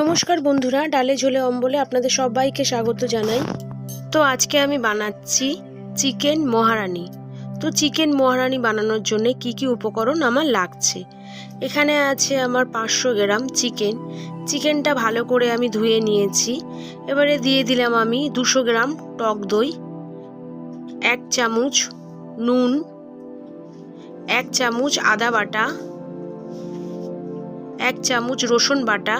নমস্কার বন্ধুরা, ডালে ঝোলে অম্বলে আপনাদের সবাইকে স্বাগত জানাই। তো আজকে আমি বানাচ্ছি চিকেন মহারানি। তো চিকেন মহারানি বানানোর জন্য কি কি উপকরণ আমার লাগছে? এখানে আছে আমার পাঁচশো গ্রাম চিকেন। চিকেনটা ভালো করে আমি ধুয়ে নিয়েছি। এবারে দিয়ে দিলাম আমি দুশো গ্রাম টক দই, এক চামচ নুন, এক চামচ আদা বাটা, এক চামচ রসুন বাটা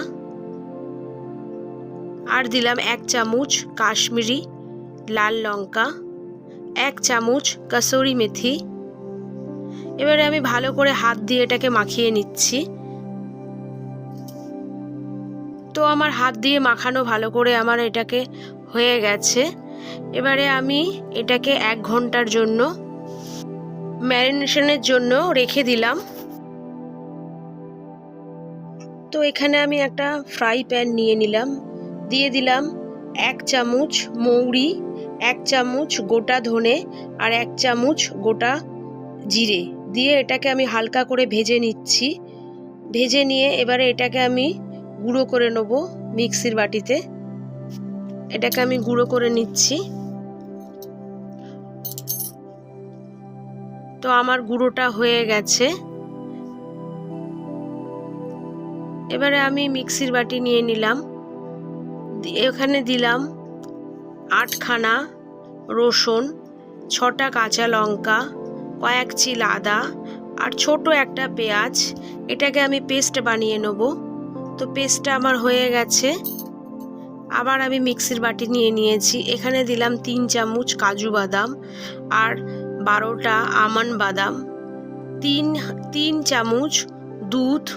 আর দিলাম এক চামচ কাশ্মীরি লাল লঙ্কা, এক চামচ কাসুরি মেথি। এবারে আমি ভালো করে হাত দিয়ে এটাকে মাখিয়ে নিচ্ছি। তো আমার হাত দিয়ে মাখানো ভালো করে আমার এটাকে হয়ে গেছে। এবারে আমি এটাকে এক ঘণ্টার জন্য ম্যারিনেশনের জন্য রেখে দিলাম। তো এখানে আমি একটা ফ্রাই প্যান নিয়ে নিলাম। দিয়ে দিলাম এক চামচ মৌরি, এক চামচ গোটা ধনে আর এক চামচ গোটা জিরে। দিয়ে এটাকে আমি হালকা করে ভেজে নিচ্ছি। ভেজে নিয়ে এবারে এটাকে আমি গুঁড়ো করে নেব মিক্সির বাটিতে। এটাকে আমি গুঁড়ো করে নিচ্ছি। তো আমার গুঁড়োটা হয়ে গেছে। এবারে আমি মিক্সির বাটি নিয়ে নিলাম। এখানে দিলাম আটখানা রসুন, ছটা কাঁচা লঙ্কা, কয়েক চিল আদা আর ছোট একটা পেঁয়াজ। এটাকে আমি পেস্ট বানিয়ে নেব। তো পেস্টটা আমার হয়ে গেছে। আবার আমি মিক্সির বাটি নিয়ে নিয়েছি। এখানে দিলাম তিন চামচ কাজু বাদাম আর বারোটা আমন বাদাম। তিন তিন চামচ দুধ।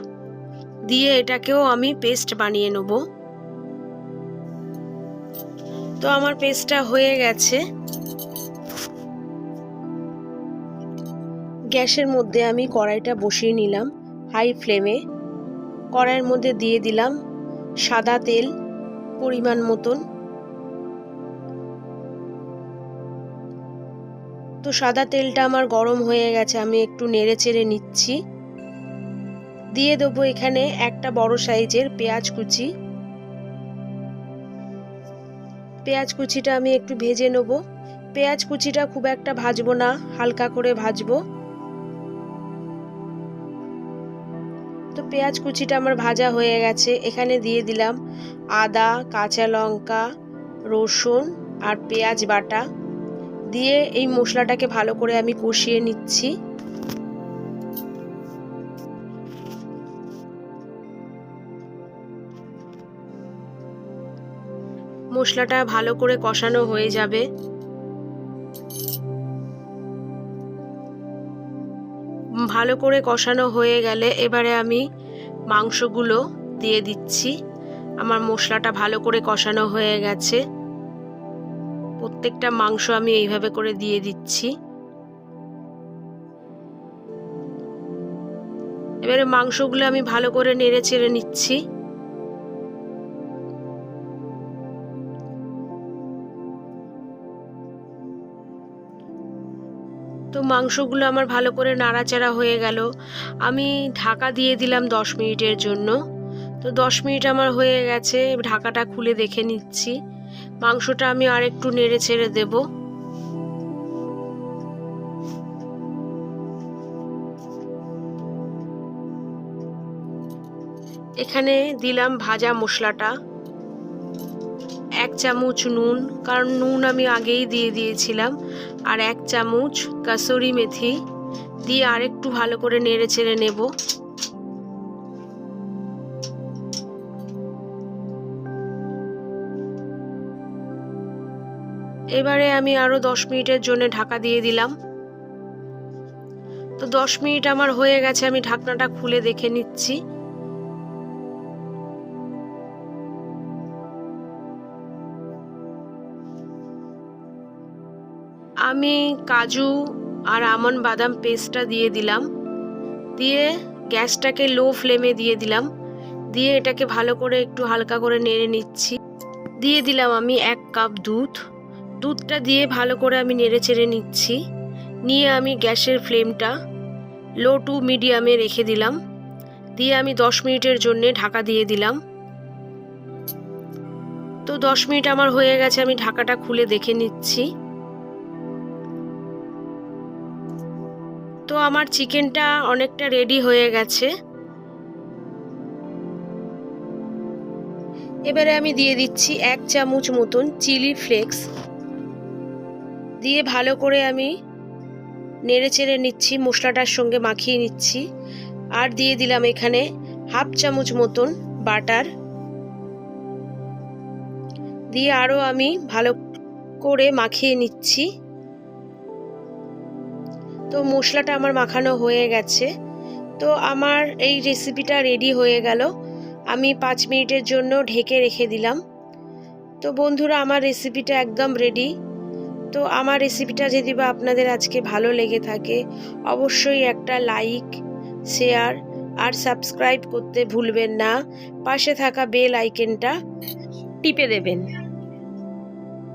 দিয়ে এটাকেও আমি পেস্ট বানিয়ে নেব। তো আমার পেস্টটা হয়ে গেছে। গ্যাসের মধ্যে আমি কড়াইটা বসিয়ে নিলাম হাই ফ্লেমে। কড়াইয়ের মধ্যে দিয়ে দিলাম সাদা তেল পরিমাণ মতন। তো সাদা তেলটা আমার গরম হয়ে গেছে, আমি একটু নেড়ে চেড়ে নিচ্ছি। দিয়ে দেবো এখানে একটা বড় সাইজের পেঁয়াজ কুচি। পেঁয়াজ কুচিটা আমি একটু ভেজে নেব। পেঁয়াজ কুচিটা খুব একটা ভাজবো না, হালকা করে ভাজবো। তো পেঁয়াজ কুচিটা আমার ভাজা হয়ে গেছে, এখানে দিয়ে দিলাম আদা, কাঁচা লঙ্কা, রসুন আর পেঁয়াজ বাটা। দিয়ে এই মশলাটাকে ভালো করে আমি কষিয়ে নিচ্ছি। মশলাটা ভালো করে কষানো হয়ে যাবে। ভালো করে কষানো হয়ে গেলে এবারে আমি মাংসগুলো দিয়ে দিচ্ছি। আমার মশলাটা ভালো করে কষানো হয়ে গেছে। প্রত্যেকটা মাংস আমি এইভাবে করে দিয়ে দিচ্ছি। এবারে মাংসগুলো আমি ভালো করে নেড়ে চেড়ে নিচ্ছি। তো মাংসগুলো আমার ভালো করে নাড়াচাড়া হয়ে গেল। আমি ঢাকা দিয়ে দিলাম দশ মিনিটের জন্য। তো দশ মিনিট আমার হয়ে গেছে, ঢাকাটা খুলে দেখে নিচ্ছি। মাংসটা আমি আর একটু নেড়ে ছেড়ে দেব। এখানে দিলাম ভাজা মশলাটা। এক চামচ নুন, কারণ নুন আমি আগেই দিয়ে দিয়েছিলাম। আর এক চামচ কাসুরি মেথি দিয়ে আরেকটু ভালো করে নেড়ে ছেড়ে নেব। এবারে আমি আরও দশ মিনিটের জন্য ঢাকা দিয়ে দিলাম। তো দশ মিনিট আমার হয়ে গেছে, আমি ঢাকনাটা খুলে দেখে নিচ্ছি। আমি কাজু আর আমন বাদাম পেস্টটা দিয়ে দিলাম। দিয়ে গ্যাসটাকে লো ফ্লেমে দিয়ে দিলাম। দিয়ে এটাকে ভালো করে একটু হালকা করে নেড়ে নিচ্ছি। দিয়ে দিলাম আমি এক কাপ দুধ। দুধটা দিয়ে ভালো করে আমি নেড়ে চেড়ে নিচ্ছি। নিয়ে আমি গ্যাসের ফ্লেমটা লো টু মিডিয়ামে রেখে দিলাম। দিয়ে আমি দশ মিনিটের জন্যে ঢাকা দিয়ে দিলাম। তো দশ মিনিট আমার হয়ে গেছে, আমি ঢাকাটা খুলে দেখে নিচ্ছি। আমার চিকেনটা অনেকটা রেডি হয়ে গেছে। এবারে আমি দিয়ে দিচ্ছি এক চামচ মতন চিলি ফ্লেক্স। দিয়ে ভালো করে আমি নেড়ে চেড়ে নিচ্ছি, মশলাটার সঙ্গে মাখিয়ে নিচ্ছি। আর দিয়ে দিলাম এখানে হাফ চামচ মতন বাটার। দিয়ে আরও আমি ভালো করে মাখিয়ে নিচ্ছি। তো মশলাটা আমার মাখানো হয়ে গেছে। তো আমার এই রেসিপিটা রেডি হয়ে গেল। আমি পাঁচ মিনিটের জন্য ঢেকে রেখে দিলাম। তো বন্ধুরা, আমার রেসিপিটা একদম রেডি তো আমার রেসিপিটা যদি বা আপনাদের আজকে ভালো লেগে থাকে, অবশ্যই একটা লাইক শেয়ার আর সাবস্ক্রাইব করতে ভুলবেন না। পাশে থাকা বেল আইকনটা টিপে দেবেন।